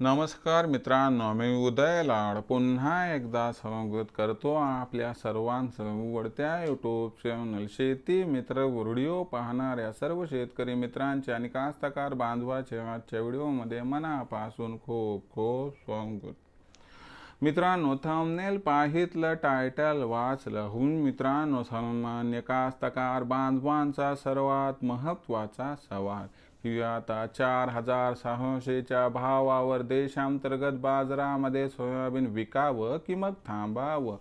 नमस्कार मित्रांनो मी उदय लाड. पुन्हा एकदा स्वागत करतो आपल्या सर्वांचं उघडत्या यूट्यूब चॅनल शेती मित्र व्हिडिओ पाहणाऱ्या सर्व शेतकरी मित्रांचे आणि कास्तकार बांधवाचे आजच्या व्हिडिओमध्ये मनापासून खूप खूप स्वागत. मित्रांनो थंबनेल पाहितलं टायटल वाचलं. हुन मित्रांनो सामान्य कास्तकार बांधवांचा सर्वात महत्त्वाचा सवाल. की आता चार हजार सहाशेच्या भावावर देशांतर्गत बाजारामध्ये सोयाबीन विकावं की मग थांबावं?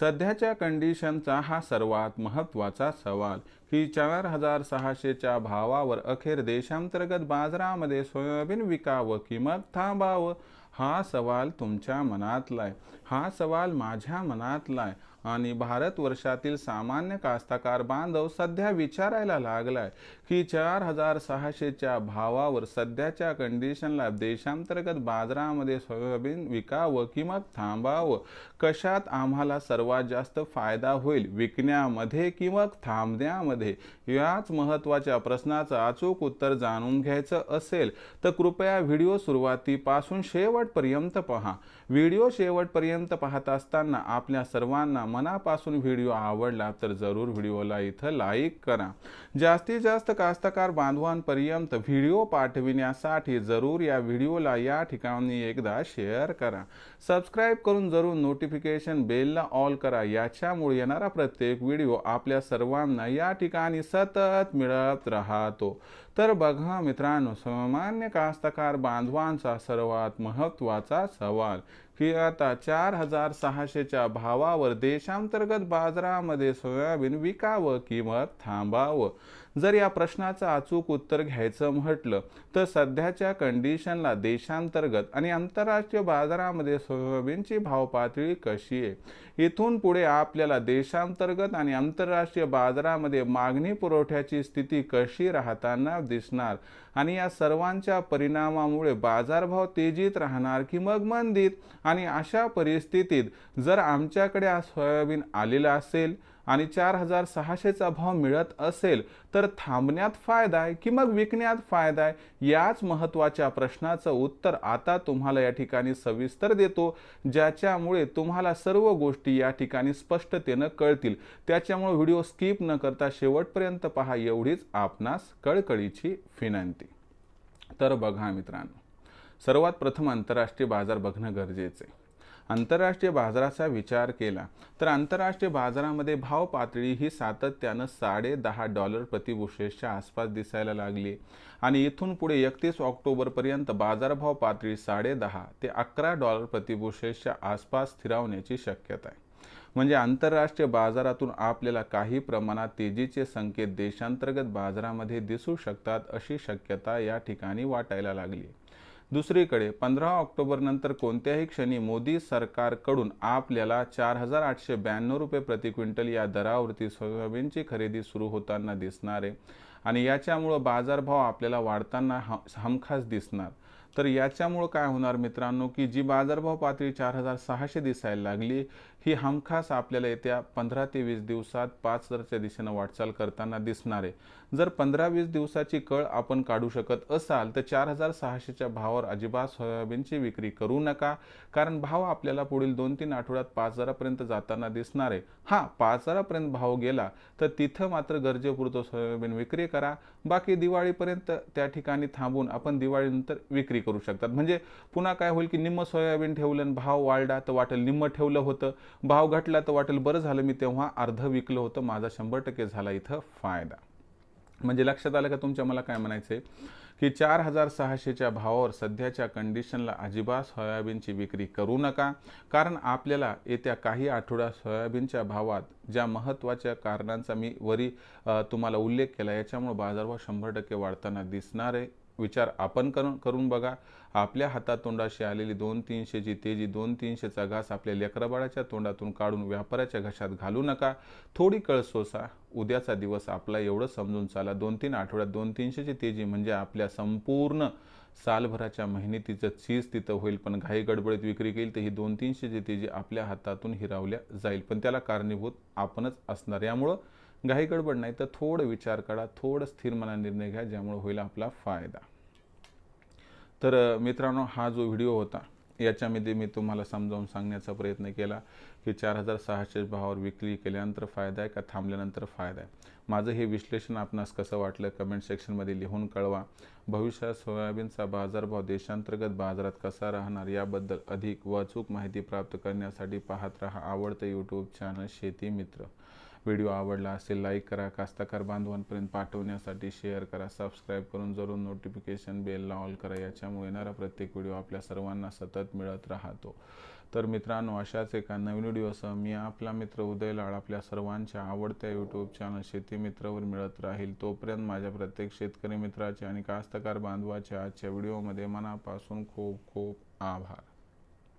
सध्याच्या कंडिशनचा हा सर्वात महत्त्वाचा सवाल. की चार हजार सहाशेच्या भावावर अखेर देशांतर्गत बाजारामध्ये सोयाबीन विकावं की मग थांबावं? हा सवाल तुमच्या मनातला आहे हा सवाल माझ्या मनातला आहे आणि भारतवर्षातील सामान्य कास्तकार बांधव सध्या विचारायला लागलाय की चार हजार सहाशेच्या भावावर सध्याच्या कंडिशनला देशांतर्गत बाजारामध्ये सोयाबीन विकावं की मग थांबावं कशात आम्हाला सर्वात जास्त फायदा होईल विकण्यामध्ये की मग थांबण्यामध्ये? याच महत्त्वाच्या प्रश्नाचं अचूक उत्तर जाणून घ्यायचं असेल तर कृपया व्हिडिओ सुरुवातीपासून शेवटपर्यंत पहा. व्हिडिओ शेवटपर्यंत पाहत असताना आपल्या सर्वांना मनापासून व्हिडिओ आवडला तर जरूर व्हिडिओला इथं लाईक करा. जास्तीत जास्त कास्तकार बांधवांपर्यंत व्हिडिओ पाठविण्यासाठी जरूर या व्हिडिओला या ठिकाणी एकदा शेअर करा. सबस्क्राईब करून जरूर नोटिफिकेशन बेलला ऑल करा. याच्यामुळे येणारा प्रत्येक व्हिडिओ आपल्या सर्वांना या ठिकाणी सतत मिळत राहतो. तर बघा मित्रांनो सामान्य कास्तकार बांधवांचा सर्वात महत्त्वाचा सवाल की आता चार हजार सहाशेच्या भावावर देशांतर्गत बाजारामध्ये सोयाबीन विकावं किंवा थांबावं? जर या प्रश्नाचं अचूक उत्तर घ्यायचं म्हटलं तर सध्याच्या कंडिशनला देशांतर्गत आणि आंतरराष्ट्रीय बाजारामध्ये सोयाबीनची भाव पातळी कशी आहे? इथून पुढे आपल्याला देशांतर्गत आणि आंतरराष्ट्रीय बाजारामध्ये मागणी पुरवठ्याची स्थिती कशी राहताना दिसणार आणि या सर्वांच्या परिणामामुळे बाजारभाव तेजीत राहणार की मग मंदीत? आणि अशा परिस्थितीत जर आमच्याकडे आज सोयाबीन आलेलं असेल आणि चार हजार सहाशेचा भाव मिळत असेल तर थांबण्यात फायदा आहे की मग विकण्यात फायदा आहे? याच महत्त्वाच्या प्रश्नाचं उत्तर आता तुम्हाला या ठिकाणी सविस्तर देतो ज्याच्यामुळे तुम्हाला सर्व गोष्टी या ठिकाणी स्पष्टतेनं कळतील. त्याच्यामुळे व्हिडिओ स्किप न करता शेवटपर्यंत पहा एवढीच आपणास कळकळीची विनंती. तर बघा मित्रांनो सर्वात प्रथम आंतरराष्ट्रीय बाजार बघणं गरजेचं आहे. आंतरराष्ट्रीय बाजाराचा विचार केला तर आंतरराष्ट्रीय बाजारामध्ये भाव पातळी ही सातत्यानं साडे दहा डॉलर प्रतिबुशेसच्या आसपास दिसायला लागली. आणि इथून पुढे एकतीस ऑक्टोबरपर्यंत बाजारभाव पातळी साडे दहा ते अकरा डॉलर प्रतिबुशेसच्या आसपास स्थिरावण्याची शक्यता आहे. म्हणजे आंतरराष्ट्रीय बाजारातून आपल्याला काही प्रमाणात तेजीचे संकेत देशांतर्गत बाजारामध्ये दिसू शकतात अशी शक्यता या ठिकाणी वाटायला लागली. दुसरीकडे पंधरा ऑक्टोबर नंतर कोणत्याही क्षणी मोदी सरकारकडून आपल्याला चार हजार आठशे ब्याण्णव रुपये प्रति क्विंटल या दरावरती सोयाबीनची खरेदी सुरू होताना दिसणार आहे. आणि याच्यामुळं बाजारभाव आपल्याला वाढताना ह हमखास दिसणार. तर याच्यामुळं काय होणार मित्रांनो की जी बाजारभाव पातळी चार हजार सहाशे दिसायला लागली ही हमखास आपल्याला येत्या पंधरा ते वीस दिवसात पाच हजारच्या दिशेनं वाटचाल करताना दिसणार आहे. जर पंधरा वीस दिवसाची कळ आपण काढू शकत असाल तर चार हजार सहाशेच्या भावावर अजिबात सोयाबीनची विक्री करू नका कारण भाव आपल्याला पुढील दोन तीन आठवड्यात पाच हजारापर्यंत जाताना दिसणार आहे. हां पाच हजारापर्यंत भाव गेला तर तिथं मात्र गरजेपुरतं सोयाबीन विक्री करा. बाकी दिवाळीपर्यंत त्या ठिकाणी थांबून आपण दिवाळीनंतर विक्री करू शकतात. म्हणजे पुन्हा काय होईल की निम्म सोयाबीन ठेवलं भाव वाढला तर वाटेल निम्म ठेवलं होतं. भाव घटला तर वाटेल बरं झालं. मी तेव्हा अर्ध विकलं होतं. माझा शंभर टक्के झाला इथं फायदा. म्हणजे लक्षात आलं का तुमच्या मला काय म्हणायचं आहे की चार हजार सहाशेच्या भावावर सध्याच्या कंडिशनला अजिबात सोयाबीनची विक्री करू नका. कारण आपल्याला येत्या काही आठवड्यात सोयाबीनच्या भावात ज्या महत्त्वाच्या कारणांचा मी वरी तुम्हाला उल्लेख केला याच्यामुळे बाजारभाव शंभर टक्के वाढताना दिसणार आहे. विचार आपण करून करून बघा. आपल्या हातातोंडाशी आलेली दोन तीनशेची तेजी दोन तीनशेचा घास आपल्या लेकरबाळाच्या तोंडातून काढून व्यापाराच्या घशात घालू नका. थोडी कळ सोसा. उद्याचा दिवस आपला एवढं समजून चाला. दोन तीन आठवड्यात दोन तीनशेची तेजी म्हणजे आपल्या संपूर्ण सालभराच्या मेहनतीचं चीज तिथं होईल. पण घाई गडबडीत विक्री केली तर ही दोन तीनशेची तेजी आपल्या हातातून हिरावल्या जाईल. पण त्याला कारणीभूत आपणच असणार. यामुळं घाई गडबड नाही तर थोडं विचार करा थोडं स्थिर मना निर्णय घ्या ज्यामुळे होईल आपला फायदा. तर मित्रांनो हा जो व्हिडिओ होता याच्यामध्ये मी तुम्हाला समजावून सांगण्याचा प्रयत्न केला की चार हजार सहाशे भावावर विक्री केल्यानंतर फायदा आहे का थांबल्यानंतर फायदा आहे? माझं हे विश्लेषण आपणास कसं वाटलं कमेंट सेक्शनमध्ये लिहून कळवा. भविष्यात सोयाबीनचा बाजारभाव देशांतर्गत बाजारात कसा राहणार याबद्दल अधिक वाचूक माहिती प्राप्त करण्यासाठी पाहत रहा आवडतं यूट्यूब चॅनल शेती मित्र. व्हिडिओ आवडला असेल लाईक करा कास्तकार बांधवांपर्यंत पाठवण्यासाठी शेअर करा सबस्क्राईब करून जरूर नोटिफिकेशन बेलला ऑल करा याच्यामुळे येणारा प्रत्येक व्हिडिओ आपल्या सर्वांना सतत मिळत राहतो. तर मित्रांनो अशाच एका नवीन व्हिडिओसह मी आपला मित्र उदय लाड आपल्या सर्वांच्या आवडत्या यूट्यूब चॅनल शेती मित्रावर मिळत राहील. तोपर्यंत माझ्या प्रत्येक शेतकरी मित्राचे आणि कास्तकार बांधवाच्या आजच्या व्हिडिओमध्ये मनापासून खूप खूप आभार.